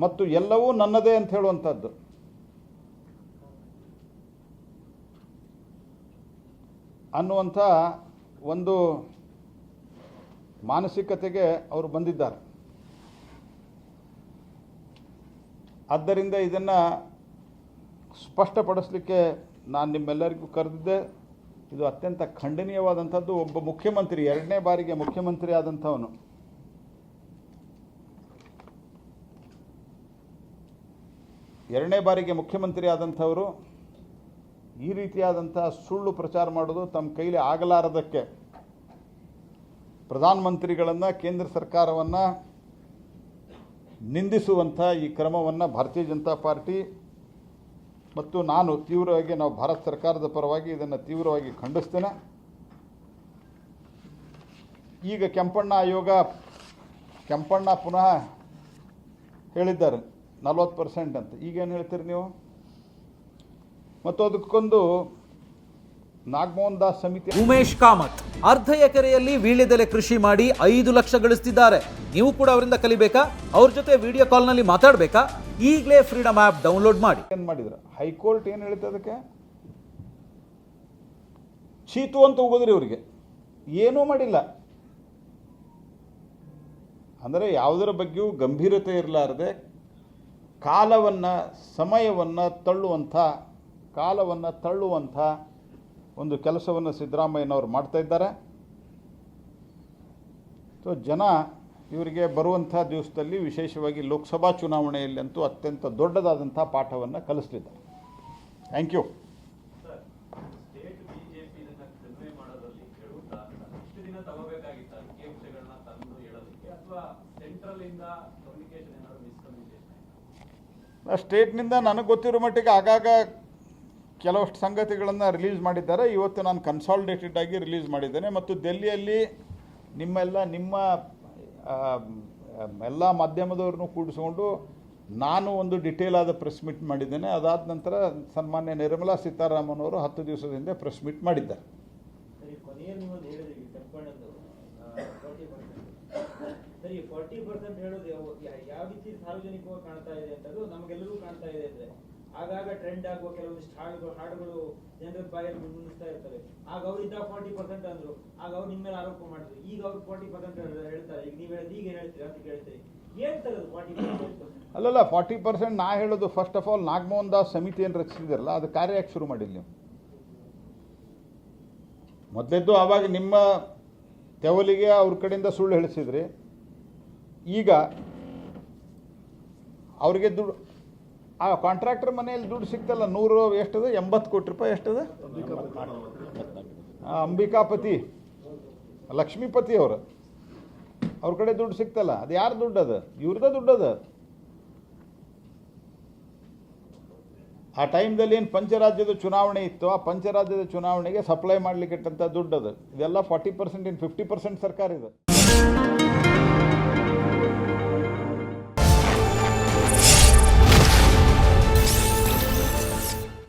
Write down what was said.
ಮತ್ತು ಎಲ್ಲವೂ ನನ್ನದೇ ಅಂತ ಹೇಳುವಂಥದ್ದು. ಅನ್ನುವಂಥ ಒಂದು ಮಾನಸಿಕತೆಗೆ ಅವರು ಬಂದಿದ್ದಾರೆ. ಆದ್ದರಿಂದ ಇದನ್ನು ಸ್ಪಷ್ಟಪಡಿಸಲಿಕ್ಕೆ ನಾನು ನಿಮ್ಮೆಲ್ಲರಿಗೂ ಕರೆದಿದ್ದೆ. ಇದು ಅತ್ಯಂತ ಖಂಡನೀಯವಾದಂಥದ್ದು. ಒಬ್ಬ ಮುಖ್ಯಮಂತ್ರಿ, ಎರಡನೇ ಬಾರಿಗೆ ಮುಖ್ಯಮಂತ್ರಿ ಆದಂಥವನು ಎರಡನೇ ಬಾರಿಗೆ ಮುಖ್ಯಮಂತ್ರಿ ಆದಂಥವರು ಈ ರೀತಿಯಾದಂಥ ಸುಳ್ಳು ಪ್ರಚಾರ ಮಾಡೋದು ತಮ್ಮ ಕೈಲಿ ಆಗಲಾರದಕ್ಕೆ ಪ್ರಧಾನಮಂತ್ರಿಗಳನ್ನು, ಕೇಂದ್ರ ಸರ್ಕಾರವನ್ನು ನಿಂದಿಸುವಂಥ ಈ ಕ್ರಮವನ್ನು ಭಾರತೀಯ ಜನತಾ ಪಾರ್ಟಿ ಮತ್ತು ನಾನು ತೀವ್ರವಾಗಿ, ನಾವು ಭಾರತ ಸರ್ಕಾರದ ಪರವಾಗಿ ಇದನ್ನು ತೀವ್ರವಾಗಿ ಖಂಡಿಸ್ತೇನೆ. ಈಗ ಕೆಂಪಣ್ಣ ಆಯೋಗ, ಕೆಂಪಣ್ಣ ಪುನಃ ಹೇಳಿದ್ದಾರೆ. ನಲ್ವತ್ತು ಪರ್ಸೆಂಟ್ ಅಂತ. ಈಗೇನು ಹೇಳ್ತೀರಿ ನೀವು? ಮತ್ತು ಅದಕ್ಕೊಂದು ನಾಗಮೋಹನ್ ದಾಸ್ ಸಮಿತಿ ಉಮೇಶ್ ಕಾಮತ್ ಅರ್ಧ ಎಕರೆಯಲ್ಲಿ ವೀಳ್ಯದೆಲೆ ಕೃಷಿ ಮಾಡಿ ಐದು ಲಕ್ಷ ಗಳಿಸ್ತಿದ್ದಾರೆ. ನೀವು ಕೂಡ ಅವರಿಂದ ಕಲಿಬೇಕಾ? ಅವ್ರ ಜೊತೆ ವಿಡಿಯೋ ಕಾಲ್ನಲ್ಲಿ ಮಾತಾಡಬೇಕಾ? ಈಗಲೇ ಫ್ರೀಡಮ್ ಆ್ಯಪ್ ಡೌನ್ಲೋಡ್ ಮಾಡಿ. ಏನು ಮಾಡಿದ್ರು? ಹೈಕೋರ್ಟ್ ಏನು ಹೇಳುತ್ತೆ ಅದಕ್ಕೆ? ಚೀತು ಅಂತ ಹೋಗೋದ್ರಿ ಅವರಿಗೆ ಏನೂ ಮಾಡಿಲ್ಲ. ಅಂದರೆ ಯಾವುದರ ಬಗ್ಗೆಯೂ ಗಂಭೀರತೆ ಇರಲಾರದೆ ಕಾಲವನ್ನು, ಸಮಯವನ್ನು ತಳ್ಳುವಂಥ, ಕಾಲವನ್ನು ತಳ್ಳುವಂಥ ಒಂದು ಕೆಲಸವನ್ನು ಸಿದ್ದರಾಮಯ್ಯನವರು ಮಾಡ್ತಾ ಇದ್ದಾರೆ. ಸೊ, ಜನ ಇವರಿಗೆ ಬರುವಂಥ ದಿವಸದಲ್ಲಿ ವಿಶೇಷವಾಗಿ ಲೋಕಸಭಾ ಚುನಾವಣೆಯಲ್ಲಿ ಅಂತೂ ಅತ್ಯಂತ ದೊಡ್ಡದಾದಂಥ ಪಾಠವನ್ನು ಕಲಿಸ್ತಿದ್ದಾರೆ. Thank you. ಸೆಂಟ್ರಲ್ ಇಂದ ಸ್ಟೇಟ್ನಿಂದ ನನಗೆ ಗೊತ್ತಿರೋ ಮಟ್ಟಿಗೆ ಆಗಾಗ ಕೆಲವಷ್ಟು ಸಂಗತಿಗಳನ್ನು ರಿಲೀಸ್ ಮಾಡಿದ್ದಾರೆ. ಇವತ್ತು ನಾನು ಕನ್ಸಾಲಿಡೇಟೆಡ್ ಆಗಿ ರಿಲೀಸ್ ಮಾಡಿದ್ದೇನೆ. ಮತ್ತು ದೆಹಲಿಯಲ್ಲಿ ನಿಮ್ಮೆಲ್ಲ, ನಿಮ್ಮ ಎಲ್ಲ ಮಾಧ್ಯಮದವ್ರನ್ನೂ ಕೂಡಿಸ್ಕೊಂಡು ನಾನು ಒಂದು ಡಿಟೇಲ್ ಆದ ಪ್ರೆಸ್ ಮೀಟ್ ಮಾಡಿದ್ದೇನೆ. ಅದಾದ ನಂತರ ಸನ್ಮಾನ್ಯ ನಿರ್ಮಲಾ ಸೀತಾರಾಮನ್ ಅವರು ಹತ್ತು ದಿವಸದ ಹಿಂದೆ ಪ್ರೆಸ್ ಮೀಟ್ ಮಾಡಿದ್ದಾರೆ ಸರಿ ಕೊನೆಯಲ್ಲಿ ನೀವು ಒಂದು ಹೇಳಿದ್ರಿ ಕೆಂಪಣ್ಣದ್ದು ಫಾರ್ಟಿ ಪರ್ಸೆಂಟ್ ಸರಿ ಫಾರ್ಟಿ ಪರ್ಸೆಂಟ್ ಹೇಳೋದು ಯಾವ- ರೀತಿ ಸಾರ್ವಜನಿಕವಾಗಿ ಕಾಣ್ತಾ ಇದೆ ಅಂತದ್ದು ನಮಗೆಲ್ಲರೂ ಕಾಣ್ತಾ ಇದೆ ಅಂದ್ರೆ, ಆಗಾಗ ಟ್ರೆಂಡ್ ಆಗುವ ಕೆಲವೊಂದಿಷ್ಟು ಹಾಡುಗಳು ಹಾಡುಗಳು ಜನರ ಬಾಯಲ್ಲಿ ಮುನ್ನಿಸ್ತಾ ಇರ್ತವೆ. ಆಗ ಅವರಿದ್ದ ಫಾರ್ಟಿ ಪರ್ಸೆಂಟ್ ಅಂದ್ರು, ಆಗ ಅವ್ರು ನಿಮ್ಮ ಮೇಲೆ ಆರೋಪ ಮಾಡಿದ್ರು. ಈಗ ಅವ್ರು ಫಾರ್ಟಿ ಪರ್ಸೆಂಟ್ ಹೇಳ್ತಾರೆ. ಈಗ ನೀವು ಹೇಳಿದ್, ಈಗ ಹೇಳ್ತೀರಿ, ಅಂತ ಕೇಳ್ತೀರಿ. ಅಲ್ಲಲ್ಲ, ಫಾರ್ಟಿ ಪರ್ಸೆಂಟ್ ನಾ ಹೇಳೋದು first of all Nagamohan Das ಸಮಿತಿಯನ್ನು ರಚಿಸಿದಿರಲ್ಲ, ಅದು ಯಾಕೆ ಶುರು ಮಾಡಿಲ್ಲ ನೀವು. ಮೊದಲೆದ್ದು ಅವಾಗ ನಿಮ್ಮ ತೆವಲಿಗೆ ಅವ್ರ ಕಡೆಯಿಂದ ಸುಳ್ಳು ಹೇಳಿಸಿದ್ರಿ. ಈಗ ಅವ್ರಿಗೆ ದುಡ್ಡು, ಆ ಕಾಂಟ್ರಾಕ್ಟರ್ ಮನೆಯಲ್ಲಿ ದುಡ್ಡು ಸಿಕ್ತಲ್ಲ, ನೂರು, ಎಷ್ಟದ? ಎಂಬತ್ತು ಕೋಟಿ ರೂಪಾಯಿ ಎಷ್ಟದ? ಅಂಬಿಕಾಪತಿ, ಲಕ್ಷ್ಮೀಪತಿ ಅವರು. ಅವ್ರ ಕಡೆ ದುಡ್ಡು ಸಿಕ್ತಲ್ಲ, ಅದು ಯಾರು ದುಡ್ಡು ಅದ ಇವ್ರದ ದುಡ್ಡು ಅದ ಆ ಟೈಮ್ದಲ್ಲಿ ಏನು ಪಂಚರಾಜ್ಯದ ಚುನಾವಣೆ ಇತ್ತು, ಆ ಪಂಚರಾಜ್ಯದ ಚುನಾವಣೆಗೆ ಸಪ್ಲೈ ಮಾಡಲಿಕ್ಕೆ ಇಟ್ಟಂಥ ದುಡ್ಡು ಅದು ಇದೆಲ್ಲ forty percent in fifty percent ಸರ್ಕಾರ ಇದೆ